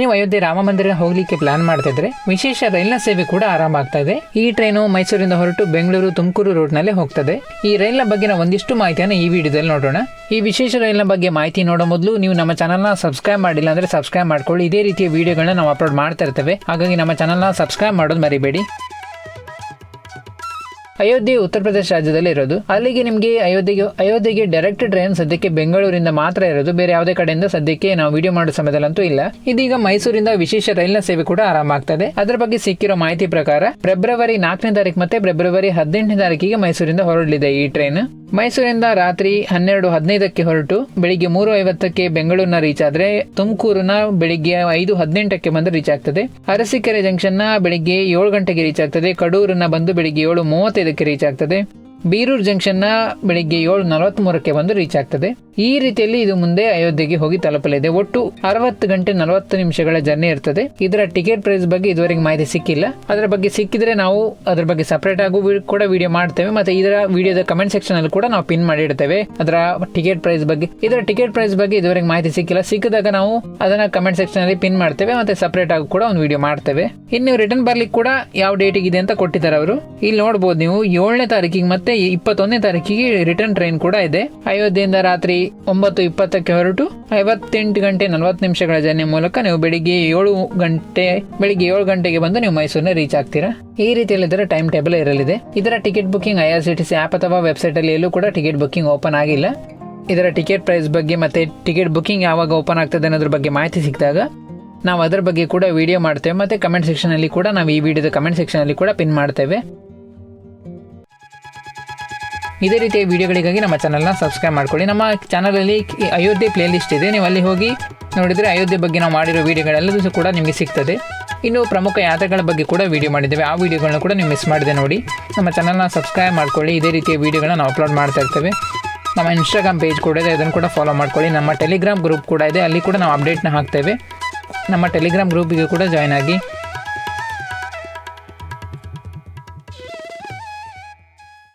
ನೀವು ಅಯೋಧ್ಯೆ ರಾಮ ಮಂದಿರ ಹೋಗ್ಲಿಕ್ಕೆ ಪ್ಲಾನ್ ಮಾಡ್ತಿದ್ರೆ ವಿಶೇಷ ರೈಲ್ನ ಸೇವೆ ಕೂಡ ಆರಂಭ ಆಗ್ತಾ ಇದೆ. ಈ ಟ್ರೈನು ಮೈಸೂರಿಂದ ಹೊರಟು ಬೆಂಗಳೂರು ತುಮಕೂರು ರೂಟ್ನಲ್ಲಿ ಹೋಗ್ತದೆ. ಈ ರೈಲ್ನ ಬಗ್ಗೆನ ಒಂದಿಷ್ಟು ಮಾಹಿತಿಯನ್ನು ಈ ವಿಡಿಯೋದಲ್ಲಿ ನೋಡೋಣ. ಈ ವಿಶೇಷ ರೈಲಿನ ಬಗ್ಗೆ ಮಾಹಿತಿ ನೋಡೋ ಮೊದಲು ನೀವು ನಮ್ಮ ಚಾನಲ್ನ ಸಬ್ಸ್ಕ್ರೈಬ್ ಮಾಡಿಲ್ಲ ಅಂದ್ರೆ ಸಬ್ಸ್ಕ್ರೈಬ್ ಮಾಡ್ಕೊಳ್ಳಿ. ಇದೇ ರೀತಿಯ ವಿಡಿಯೋಗಳನ್ನ ನಾವು ಅಪ್ಲೋಡ್ ಮಾಡ್ತಾ ಇರ್ತೇವೆ. ಹಾಗಾಗಿ ನಮ್ಮ ಚಾನಲ್ನ ಸಬ್ಸ್ಕ್ರೈಬ್ ಮಾಡೋದು ಮರಿಬೇಡಿ. ಅಯೋಧ್ಯೆ ಉತ್ತರ ಪ್ರದೇಶ ರಾಜ್ಯದಲ್ಲಿ ಇರೋದು. ಅಲ್ಲಿಗೆ ನಿಮಗೆ ಅಯೋಧ್ಯೆಗೆ ಅಯೋಧ್ಯೆಗೆ ಡೈರೆಕ್ಟ್ ಟ್ರೈನ್ ಸದ್ಯಕ್ಕೆ ಬೆಂಗಳೂರಿಂದ ಮಾತ್ರ ಇರೋದು. ಬೇರೆ ಯಾವುದೇ ಕಡೆಯಿಂದ ಸದ್ಯಕ್ಕೆ ನಾವು ವಿಡಿಯೋ ಮಾಡೋ ಸಮಯದಲ್ಲಂತೂ ಇಲ್ಲ. ಇದೀಗ ಮೈಸೂರಿಂದ ವಿಶೇಷ ರೈಲಿನ ಸೇವೆ ಕೂಡ ಆರಂಭ ಅದರ ಬಗ್ಗೆ ಸಿಕ್ಕಿರೋ ಮಾಹಿತಿ ಪ್ರಕಾರ, ಫೆಬ್ರವರಿ ನಾಲ್ಕನೇ ತಾರೀಕು ಮತ್ತೆ ಫೆಬ್ರವರಿ ಹದಿನೆಂಟನೇ ತಾರೀಕಿಗೆ ಮೈಸೂರಿಂದ ಹೊರಡಲಿದೆ ಈ ಟ್ರೈನ್ ಮೈಸೂರಿಂದ ರಾತ್ರಿ ಹನ್ನೆರಡು ಹದಿನೈದಕ್ಕೆ ಹೊರಟು ಬೆಳಿಗ್ಗೆ ಮೂರು ಐವತ್ತಕ್ಕೆ ಬೆಂಗಳೂರಿನ ರೀಚ್ ಆದ್ರೆ ತುಮಕೂರಿನ ಬೆಳಿಗ್ಗೆ ಐದು ಹದಿನೆಂಟಕ್ಕೆ ಬಂದು ರೀಚ್ ಆಗ್ತದೆ. ಅರಸೀಕೆರೆ ಜಂಕ್ಷನ್ನ ಬೆಳಿಗ್ಗೆ ಏಳು ಗಂಟೆಗೆ ರೀಚ್ ಆಗ್ತದೆ. ಕಡೂರಿನ ಬಂದು ಬೆಳಿಗ್ಗೆ ಏಳು ಮೂವತ್ತೈದಕ್ಕೆ ರೀಚ್ ಆಗ್ತದೆ. ಬೀರೂರು ಜಂಕ್ಷನ್ನ ಬೆಳಿಗ್ಗೆ ಏಳು ನಲವತ್ಮೂರಕ್ಕೆ ಬಂದು ರೀಚ್ ಆಗ್ತದೆ. ಈ ರೀತಿಯಲ್ಲಿ ಇದು ಮುಂದೆ ಅಯೋಧ್ಯೆಗೆ ಹೋಗಿ ತಲುಪಲಿದೆ. ಒಟ್ಟು ಅರವತ್ತು ಗಂಟೆ ನಲವತ್ತು ನಿಮಿಷಗಳ ಜರ್ನಿ ಇರ್ತದೆ. ಇದರ ಟಿಕೆಟ್ ಪ್ರೈಸ್ ಬಗ್ಗೆ ಇದುವರೆಗೆ ಮಾಹಿತಿ ಸಿಕ್ಕಿಲ್ಲ. ಅದರ ಬಗ್ಗೆ ಸಿಕ್ಕಿದ್ರೆ ನಾವು ಅದರ ಬಗ್ಗೆ ಸಪರೇಟ್ ಆಗು ಕೂಡ ವಿಡಿಯೋ ಮಾಡ್ತೇವೆ. ಮತ್ತೆ ಇದರ ವಿಡಿಯೋದ ಕಮೆಂಟ್ ಸೆಕ್ಷನ್ ಅಲ್ಲಿ ಕೂಡ ನಾವು ಪಿನ್ ಮಾಡಿ ಇಡ್ತೇವೆ ಅದರ ಟಿಕೆಟ್ ಪ್ರೈಸ್ ಬಗ್ಗೆ. ಇದರ ಟಿಕೆಟ್ ಪ್ರೈಸ್ ಬಗ್ಗೆ ಇದುವರೆಗೆ ಮಾಹಿತಿ ಸಿಕ್ಕಿಲ್ಲ. ಸಿಕ್ಕಿದಾಗ ನಾವು ಅದನ್ನ ಕಮೆಂಟ್ ಸೆಕ್ಷನ್ ಅಲ್ಲಿ ಪಿನ್ ಮಾಡ್ತೇವೆ. ಮತ್ತೆ ಸಪರೇಟ್ ಆಗೂ ಕೂಡ ಒಂದು ವಿಡಿಯೋ ಮಾಡ್ತೇವೆ. ಇನ್ನು ರಿಟರ್ನ್ ಬರ್ಲಿಕ್ಕೆ ಕೂಡ ಯಾವ ಡೇಟಿಗೆ ಇದೆ ಅಂತ ಕೊಟ್ಟಿದ್ದಾರೆ ಅವರು. ಇಲ್ಲಿ ನೋಡಬಹುದು ನೀವು ಏಳನೇ ತಾರೀಕಿಗೆ ಮತ್ತೆ ಇಪ್ಪತ್ತೊಂದನೇ ತಾರೀಕಿಗೆ ರಿಟರ್ನ್ ಟ್ರೈನ್ ಕೂಡ ಇದೆ. ಅಯೋಧ್ಯೆಯಿಂದ ರಾತ್ರಿ ಒಂಬತ್ತು ಇಪ್ಪತ್ತಕ್ಕೆ ಹೊರಟು ಐವತ್ತೆಂಟು ಗಂಟೆ ನಲವತ್ತು ನಿಮಿಷಗಳ ಜರ್ನಿ ಮೂಲಕ ನೀವು ಬೆಳಿಗ್ಗೆ ಏಳು ಗಂಟೆ, ಬೆಳಿಗ್ಗೆ ಏಳು ಗಂಟೆಗೆ ಬಂದು ನೀವು ಮೈಸೂರಿನ ರೀಚ್ ಆಗ್ತೀರಾ? ಈ ರೀತಿಯಲ್ಲಿ ಇದರ ಟೈಮ್ ಟೇಬಲ್ ಇರಲಿದೆ. ಇದರ ticket booking I R C T C app ಅಥವಾ ವೆಬ್ಸೈಟ್ ಅಲ್ಲಿ ಎಲ್ಲೂ ಕೂಡ ಟಿಕೆಟ್ ಬುಕ್ಕಿಂಗ್ ಓಪನ್ ಆಗಿಲ್ಲ. ಇದರ ಟಿಕೆಟ್ ಪ್ರೈಸ್ ಬಗ್ಗೆ ಮತ್ತೆ ಟಿಕೆಟ್ ಬುಕ್ಕಿಂಗ್ ಯಾವಾಗ ಓಪನ್ ಆಗ್ತದೆ ಅನ್ನೋದ್ರ ಬಗ್ಗೆ ಮಾಹಿತಿ ಸಿಕ್ಕಿದಾಗ ನಾವು ಅದರ ಬಗ್ಗೆ ಕೂಡ ವಿಡಿಯೋ ಮಾಡ್ತೇವೆ. ಮತ್ತೆ ಕಮೆಂಟ್ ಸೆಕ್ಷನ್ ಅಲ್ಲಿ ಕೂಡ ನಾವು ಈ ವಿಡಿಯೋದ ಕಮೆಂಟ್ ಸೆಕ್ಷನ್ ಅಲ್ಲಿ ಕೂಡ ಪಿನ್ ಮಾಡ್ತೇವೆ. ಇದೇ ರೀತಿಯ ವಿಡಿಯೋಗಳಿಗಾಗಿ ನಮ್ಮ ಚಾನಲ್ನ ಸಬ್ಸ್ಕ್ರೈಬ್ ಮಾಡ್ಕೊಳ್ಳಿ. ನಮ್ಮ ಚಾನಲಲ್ಲಿ ಅಯೋಧ್ಯೆ ಪ್ಲೇ ಲಿಸ್ಟ್ ಇದೆ. ನೀವು ಅಲ್ಲಿ ಹೋಗಿ ನೋಡಿದರೆ ಅಯೋಧ್ಯೆ ಬಗ್ಗೆ ನಾವು ಮಾಡಿರೋ ವಿಡಿಯೋಗಳೆಲ್ಲದೂ ಕೂಡ ನಿಮಗೆ ಸಿಗ್ತದೆ. ಇನ್ನು ಪ್ರಮುಖ ಯಾತ್ರೆಗಳ ಬಗ್ಗೆ ಕೂಡ ವಿಡಿಯೋ ಮಾಡಿದ್ದೇವೆ. ಆ ವಿಡಿಯೋಗಳನ್ನ ಕೂಡ ನೀವು ಮಿಸ್ ಮಾಡಿದೆ ನೋಡಿ. ನಮ್ಮ ಚಾನಲ್ನ ಸಬ್ಸ್ಕ್ರೈಬ್ ಮಾಡ್ಕೊಳ್ಳಿ. ಇದೇ ರೀತಿಯ ವಿಡಿಯೋಗಳನ್ನ ನಾವು ಅಪ್ಲೋಡ್ ಮಾಡ್ತಾ ಇರ್ತೇವೆ. ನಮ್ಮ ಇನ್ಸ್ಟಾಗ್ರಾಮ್ ಪೇಜ್ ಕೂಡ ಇದೆ. ಅದನ್ನು ಕೂಡ ಫಾಲೋ ಮಾಡ್ಕೊಳ್ಳಿ. ನಮ್ಮ ಟೆಲಿಗ್ರಾಮ್ ಗ್ರೂಪ್ ಕೂಡ ಇದೆ. ಅಲ್ಲಿ ಕೂಡ ನಾವು ಅಪ್ಡೇಟ್ನ ಹಾಕ್ತೇವೆ. ನಮ್ಮ ಟೆಲಿಗ್ರಾಮ್ ಗ್ರೂಪಿಗೆ ಕೂಡ ಜಾಯ್ನ್ ಆಗಿ.